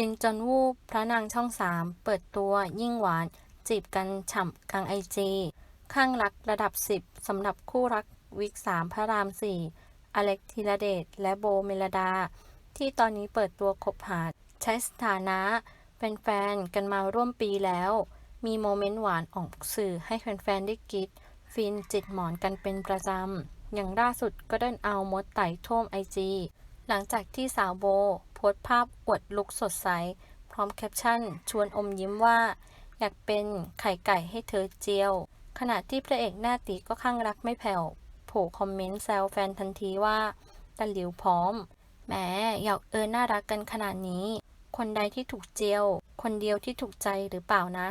ฟินจนวูบพระนางช่องสามเปิดตัวยิ่งหวาน จีบกันฉ่ำกลางไอจีข้างรักระดับ 10สำหรับคู่รักวิกสามพระรามสี่อเล็กธีระเดชและโบเมลดา ที่ตอนนี้เปิดตัวคบหาใช้สถานะเป็นแฟนกันมาร่วมปีแล้ว มีโมเมนต์หวานออกสื่อให้แฟนๆได้กรีดฟินจิตหมอนกันเป็นประจำ อย่างล่าสุดก็เดินเอามดไต่ท่วมไอจีหลังจากที่สาวโบ โพสต์ภาพอวดลุกสดใส พร้อมแคปชั่น ชวนอมยิ้มว่า อยากเป็นไข่ไก่ให้เธอเจียว ขณะที่พระเอกหน้าตีก็ข้างรักไม่แผ่วโผล่คอมเมนต์แซวแฟนทันทีว่าตะหลิวพร้อมแหมอยากเออน่ารักกันขนาดนี้ คนใดที่ถูกเจียว คนเดียวที่ถูกใจหรือเปล่านะ